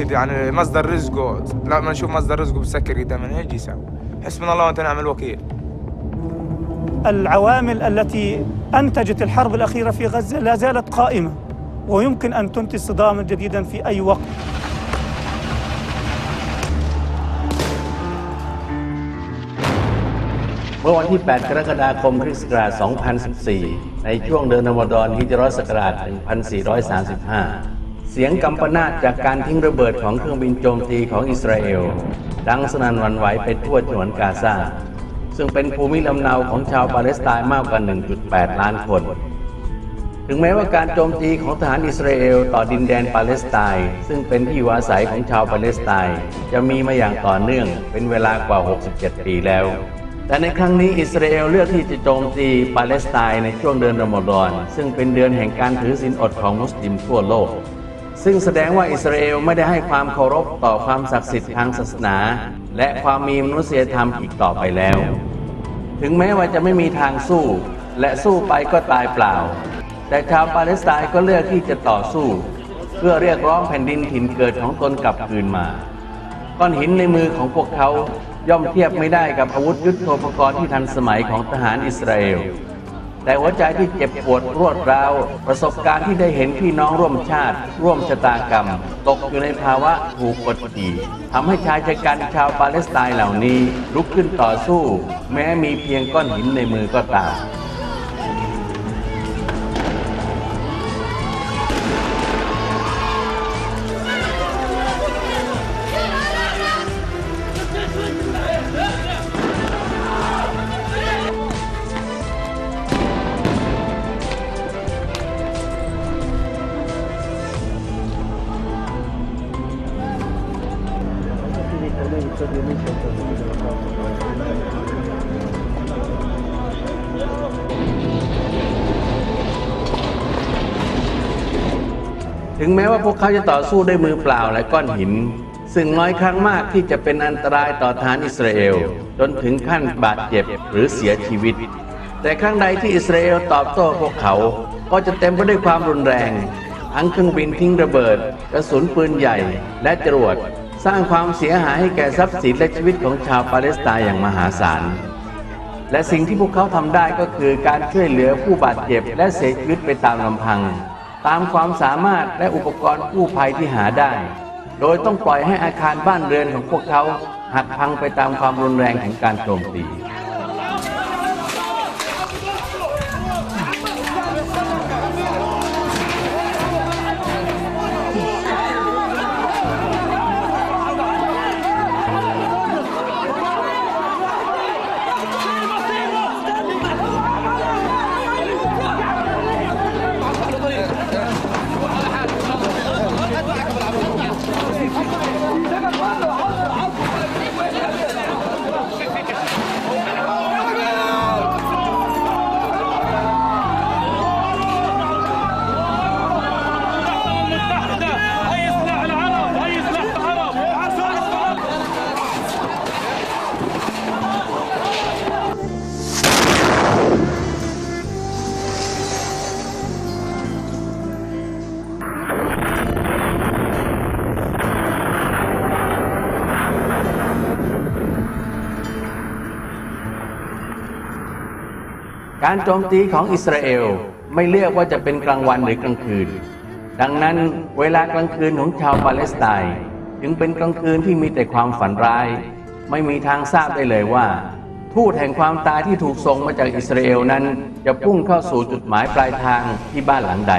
الواحد متنكد يعني مصدر رزقه لما نشوف مصدر رزقه بسكر قدامنا ايش يسوي حسبنا الله ونعم الوكيل العوامل التي أنتجت الحرب الأخيرة في غزة لا زالت قائمة ويمكن أن تنتج صداما جديدا في أي وقت เมื่อวันที่ 8 กรกฎาคมคริสต์ศักราช 2014 ในช่วงเดือนรอมฎอนฮิจรัสศักราช 1435 เสียงกำปนาตจากการทิ้งระเบิดของเครื่องบินโจมตีของอิสราเอล ดังสนั่นวันไหวไปทั่วฉนวนกาซา ซึ่งเป็นภูมิลำเนาของชาวปาเลสไตน์มากกว่า 1.8 ล้านคน ถึงแม้ว่าการโจมตีของทหารอิสราเอลต่อดินแดนปาเลสไตน์ซึ่งเป็นที่อยู่อาศัยของชาวปาเลสไตน์จะมีมาอย่างต่อเนื่องเป็นเวลากว่า 67 ปีแล้วแต่ในครั้งนี้อิสราเอลเลือกที่จะโจมตีปาเลสไตน์ในช่วงเดือนรอมฎอนซึ่งเป็นเดือนแห่งการถือศีลอดของมุสลิมทั่วโลก ซึ่งแสดงว่าอิสราเอลไม่ได้ให้ความเคารพต่อความศักดิ์สิทธิ์ทางศาสนา และความมีมนุษยธรรมอีกต่อไปแล้ว ถึงแม้ว่าจะไม่มีทางสู้ และสู้ไปก็ตายเปล่า แต่ชาวปาเลสไตน์ก็เลือกที่จะต่อสู้ เพื่อเรียกร้องแผ่นดินถิ่นเกิดของตนกลับคืนมาก้อนหินในมือของพวกเขาย่อมเทียบไม่ได้กับอาวุธยุทโธปกรณ์ที่ทันสมัยของทหารอิสราเอล แต่หัวใจที่เจ็บปวดรวดร้าว ประสบการณ์ที่ได้เห็นพี่น้องร่วมชาติ ร่วมชะตากรรม ตกอยู่ในภาวะถูกกดขี่ทำให้ชายชะกันชาวปาเลสไตน์เหล่านี้ลุกขึ้นต่อสู้ แม้มีเพียงก้อนหินในมือก็ตาม ถึงแม้ว่าพวกเขาจะต่อสู้ด้วยมือเปล่าและก้อนหิน ซึ่งน้อยครั้งมากที่จะเป็นอันตรายต่อทหารอิสราเอล จนถึงขั้นบาดเจ็บหรือเสียชีวิต แต่ครั้งใดที่อิสราเอลตอบโต้พวกเขา ก็จะเต็มไปด้วยความรุนแรงทั้งเครื่องบินทิ้งระเบิด กระสุนปืนใหญ่ และจรวด สร้างความเสียหายให้แก่ทรัพย์สินและชีวิตของชาวปาเลสไตน์อย่างมหาศาล และสิ่งที่พวกเขาทำได้ก็คือการช่วยเหลือผู้บาดเจ็บและเสียชีวิตไปตามลำพัง ตามความสามารถและอุปกรณ์กู้ภัยที่หาได้ โดยต้องปล่อยให้อาคารบ้านเรือนของพวกเขาหักพังไปตามความรุนแรงของการโจมตี การโจมตีของอิสราเอลไม่เลือกว่าจะเป็นกลางวันหรือกลางคืน ดังนั้นเวลากลางคืนของชาวปาเลสไตน์จึงเป็นกลางคืนที่มีแต่ความฝันร้าย ไม่มีทางทราบได้เลยว่า ทูตแห่งความตายที่ถูกส่งมาจากอิสราเอลนั้น จะพุ่งเข้าสู่จุดหมายปลายทางที่บ้านหลังใด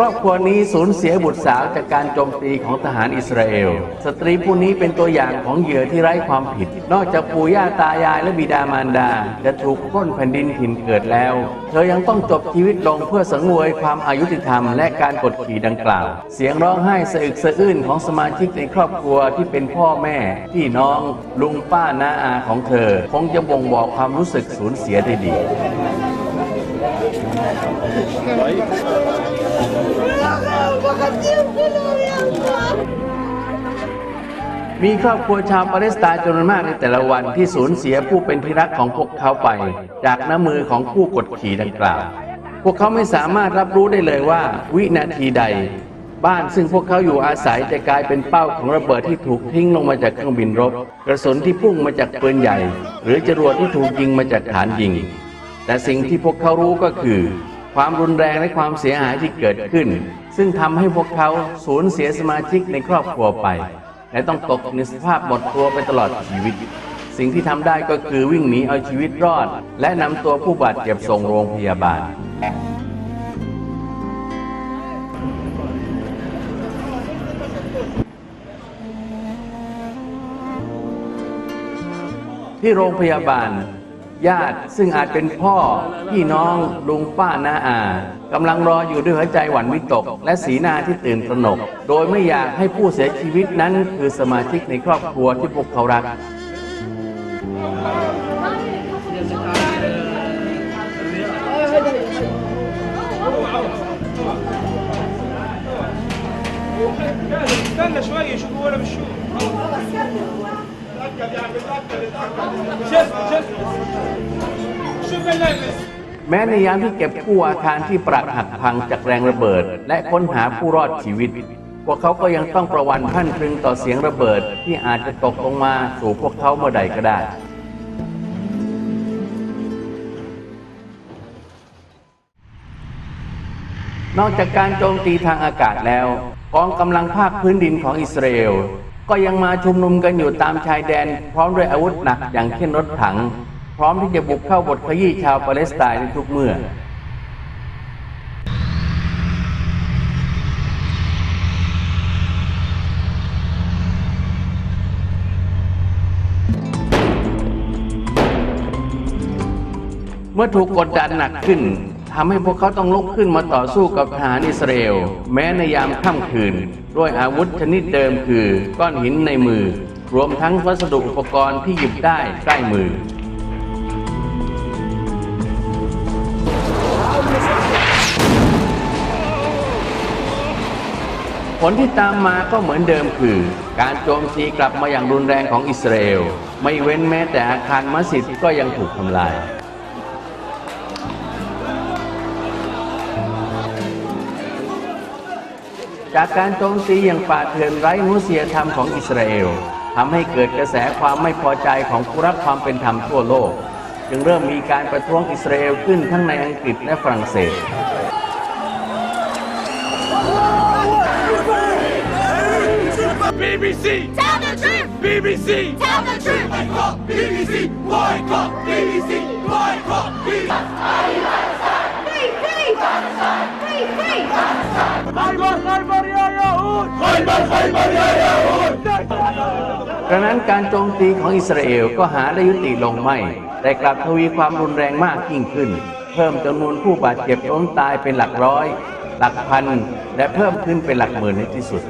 ครอบครัวนี้สูญเสียบุตรสาวจากการโจมตีของทหารอิสราเอล สตรีผู้นี้เป็นตัวอย่างของเหยื่อที่ไร้ความผิด นอกจากปู่ย่าตายายและบิดามารดา จะถูกพ้นแผ่นดินถิ่นเกิดแล้ว เธอยังต้องจบชีวิตลงเพื่อสังเวยความอายุติธรรมและการกดขี่ดังกล่าว เสียงร้องไห้สะอึกสะอื้นของสมาชิกในครอบครัวที่เป็นพ่อแม่พี่น้องลุงป้าน้าอาของเธอ คงจะบ่งบอกความรู้สึกสูญเสียได้ดี มีครอบครัวชาวปาเลสไตน์จำนวนมากในแต่ละวันที่สูญเสียผู้เป็นที่รักของพวกเขาไป จากน้ำมือของผู้กดขี่ดังกล่าว พวกเขาไม่สามารถรับรู้ได้เลยว่า วินาทีใด บ้านซึ่งพวกเขาอยู่อาศัยจะกลายเป็นเป้าของระเบิดที่ถูกทิ้งลงมาจากเครื่องบินรบ กระสุนที่พุ่งมาจากปืนใหญ่ หรือจรวดที่ถูกยิงมาจากฐานยิง แต่สิ่งที่พวกเขารู้ก็คือ ความรุนแรงและความเสียหายที่เกิดขึ้น ซึ่งทำให้พวกเขาสูญเสียสมาชิกในครอบครัวไป และต้องตกในสภาพหมดตัวไปตลอดชีวิต สิ่งที่ทำได้ก็คือวิ่งหนีเอาชีวิตรอด และนำตัวผู้บาดเจ็บส่งโรงพยาบาลที่โรงพยาบาล ญาติซึ่งอาจเป็นพ่อ พี่น้อง ลุงป้าน้าอากำลังรออยู่ด้วยหัวใจหวั่นวิตก และสีหน้าที่ตื่นตระหนก โดยไม่อยากให้ผู้เสียชีวิตนั้นคือสมาชิกในครอบครัวที่พวกเขารัก استنى شوي شوفوا ولا بشوف شوف اللبس แม้ในยามที่เก็บกู้อาคารที่ปรักหักพังจากแรงระเบิด และค้นหาผู้รอดชีวิต พวกเขาก็ยังต้องประวันพรั่นพรึงต่อเสียงระเบิดที่อาจจะตกลงมาสู่พวกเขาเมื่อใดก็ได้นอกจากการโจมตีทางอากาศแล้ว กองกำลังภาคพื้นดินของอิสราเอล ก็ยังมาชุมนุมกันอยู่ตามชายแดน พร้อมด้วยอาวุธหนักอย่างเช่นรถถัง พร้อมที่จะบุกเข้าบทขยี้ชาวปาเลสไตน์ในทุกเมื่อเมื่อถูกกดดันหนักขึ้น ทำให้พวกเขาต้องลุกขึ้นมาต่อสู้กับทหารอิสราเอลแม้ในยามค่ำคืน ด้วยอาวุธชนิดเดิมคือก้อนหินในมือ รวมทั้งวัสดุอุปกรณ์ที่หยิบได้ใกล้มือ ผลที่ตามมาก็เหมือนเดิมคือ การโจมตีกลับมาอย่างรุนแรงของอิสราเอล ไม่เว้นแม้แต่อาคารมัสยิดก็ยังถูกทำลาย จากการโจมตีอย่างป่าเถื่อนไร้มนุษยธรรมของอิสราเอลทำให้เกิดกระแสความไม่พอใจของผู้รักความเป็นธรรมทั่วโลก จึงเริ่มมีการประท้วงอิสราเอลขึ้นทั้งในอังกฤษและฝรั่งเศส BBC Tell the truth! BBC Tell the truth! BBC boycott BBC boycott BBC خيبر خيبر يا يهود خيبر خيبر يا يهود ดังนั้นการโจมตีของอิสราเอลก็หาได้ยุติลงไม่ แต่กลับทวีความรุนแรงมากยิ่งขึ้น เพิ่มจำนวนผู้บาดเจ็บล้มตายเป็นหลักร้อย หลักพัน และเพิ่มขึ้นเป็นหลักหมื่นในที่สุด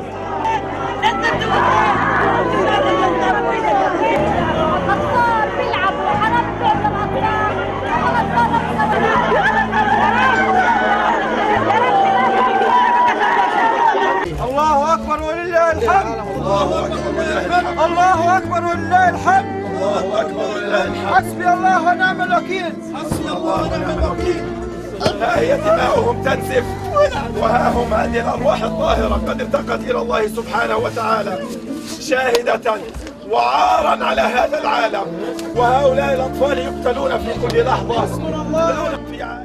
الله اكبر ولله الحمد الله اكبر ولله الحمد حسبي الله ونعم الوكيل حسبي الله ونعم الوكيل ها هي دماؤهم تنزف وها هم هذه الارواح الطاهره قد ارتقت الى الله سبحانه وتعالى شاهده وعارا على هذا العالم وهؤلاء الاطفال يقتلون في كل لحظه في ع-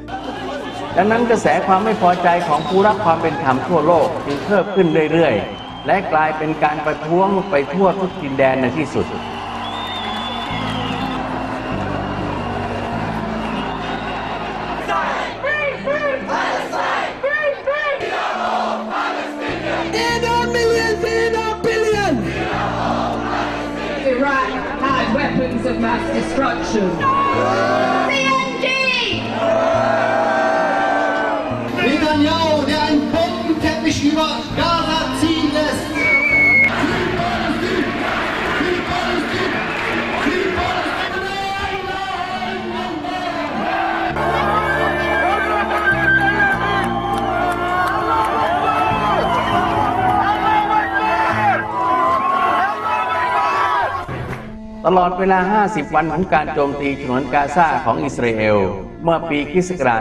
ดังนั้นกระแสความไม่พอใจของผู้รักความเป็นธรรมทั่วโลกจึงเพิ่มขึ้นเรื่อยๆ และกลายเป็นการประท้วงไปทั่วทุกดินแดนในที่สุด Iraq had weapons of mass destruction. CNG! Netanyahu, der einen Bombenteppich über ลอดเวลา 50 วันของการโจมตีฉนวนกาซาของอิสราเอล เมื่อปีคริสต์ศักา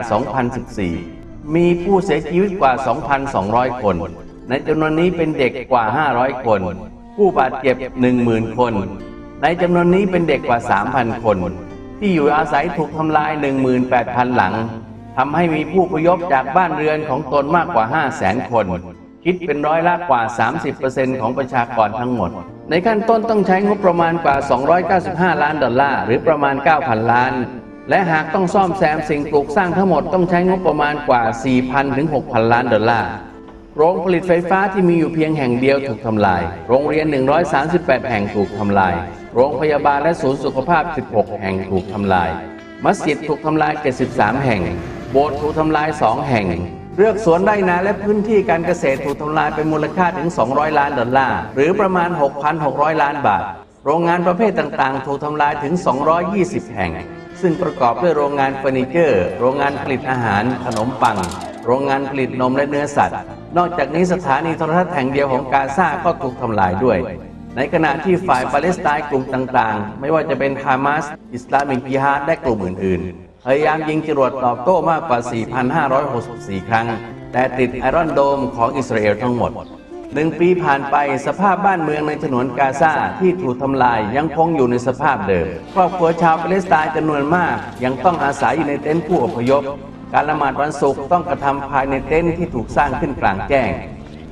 2014 มีผู้เสียชีวิตกว่า 2,200 คน ในจำนวนนี้เป็นเด็กกว่า 500 คน ผู้บาดเจ็บ 10,000 คน ในจำนวนนี้เป็นเด็กกว่า 3,000 คน ที่อยู่อาศัยถูกทำลาย 18,000 หลังทำให้มีผู้พยพจากบ้านเรือนของตนมากกว่า 500,000 คน คิดเป็นร้อยละกว่า 30%ของประชากรทั้งหมด ในขั้นต้นต้องใช้งบประมาณกว่า 295 ล้านดอลลาร์หรือประมาณ 9,000 ล้าน และหากต้องซ่อมแซมสิ่งปลูกสร้างทั้งหมดต้องใช้งบประมาณกว่า 4,000 ถึง 6,000 ล้านดอลลาร์ โรงผลิตไฟฟ้าที่มีอยู่เพียงแห่งเดียวถูกทำลาย โรงเรียน 138 แห่งถูกทำลาย โรงพยาบาลและศูนย์สุขภาพ 16 แห่งถูกทำลาย มัสยิดถูกทำลาย 73 แห่ง โบสถ์ถูกทำลาย 2 แห่ง เรือกสวนไร่นาและพื้นที่การเกษตรถูกทำลายเป็นมูลค่าถึง 200 ล้านดอลลาร์ หรือประมาณ 6,600 ล้านบาท โรงงานประเภทต่างๆ ถูกทำลายถึง 220 แห่ง ซึ่งประกอบด้วยโรงงานเฟอร์นิเจอร์ โรงงานผลิตอาหาร ขนมปัง โรงงานผลิตนมและเนื้อสัตว์ นอกจากนี้สถานีโทรทัศน์แห่งเดียวของกาซาก็ถูกทำลายด้วยในขณะที่ฝ่ายปาเลสไตน์กลุ่มต่างๆ ไม่ว่าจะเป็นฮามาส อิสลามิกจิฮาดและกลุ่มอื่นๆ พยายามยิงจรวดตอบโต้มากกว่า 4,564 ครั้ง แต่ติดไอรอนโดมของอิสราเอลทั้งหมดหนึ่งปีผ่านไปสภาพบ้านเมืองในฉนวนกาซาที่ถูกทำลายยังคงอยู่ในสภาพเดิม ครอบครัวชาวปาเลสไตน์จำนวนมาก ยังต้องอาศัยอยู่ในเต็นท์ผู้อพยพ การละหมาดวันศุกร์ต้องกระทำภายในเต็นท์ที่ถูกสร้างขึ้นกลางแจ้ง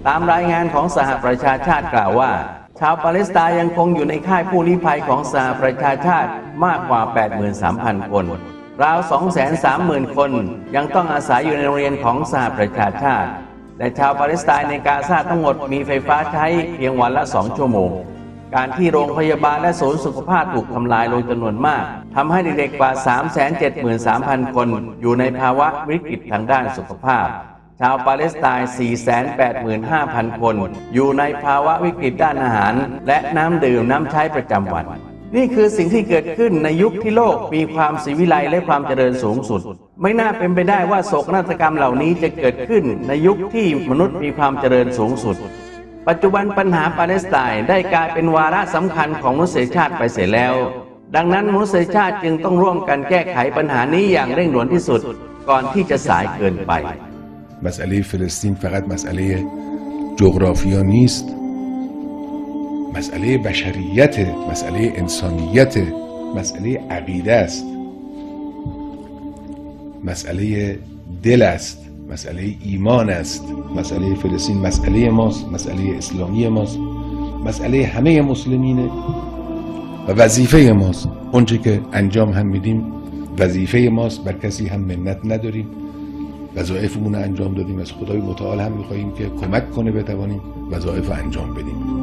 ตามรายงานของสหประชาชาติกล่าวว่า ชาวปาเลสไตน์ยังคงอยู่ในค่ายผู้ลี้ภัยของสหประชาชาติมากกว่า 83,000 คน ราว 230,000 คน ยังต้องอาศัยอยู่ในโรงเรียนของสหประชาชาติ และชาวปาเลสไตน์ในกาซาทั้งหมดมีไฟฟ้าใช้เพียงวันละ2ชั่วโมง การที่โรงพยาบาลและศูนย์สุขภาพถูกทำลายลงจำนวนมากทำให้เด็กๆกว่า 373,000 คน อยู่ในภาวะวิกฤตทางด้านสุขภาพ ชาวปาเลสไตน์ 485,000 คน อยู่ในภาวะวิกฤตด้านอาหาร และน้ำดื่มน้ำใช้ประจำวัน นี่คือสิ่งที่เกิดขึ้นในยุคที่โลกมีความสีวิไลและความเจริญสูงสุด ไม่น่าเป็นไปได้ว่าโศกนาฏกรรมเหล่านี้จะเกิดขึ้นในยุคที่มนุษย์มีความเจริญสูงสุด ปัจจุบันปัญหาปาเลสไตน์ได้กลายเป็นวาระสำคัญของมนุษยชาติไปเสียแล้ว ดังนั้นมนุษยชาติจึงต้องร่วมกันแก้ไขปัญหานี้อย่างเร่งด่วนที่สุด ก่อนที่จะสายเกินไป مسئله فلسطین فقط مسئله جغرافیا نیست مسئله بشریت مسئله انسانیت مسئله عقیده است. مسئله دل است مسئله ایمان است. مسئله فلسطین مسئله ماست مسئله اسلامی ماست. مسئله همه مسلمینه و وظیفه ماست. اونچه که انجام هم میدیم وظیفه ماست بر کسی هم منت نداریم. وظایفمون انجام دادیم از خدای متعال هم می‌خواهیم که کمک کنه بتوانیم وظایف انجام بدیم.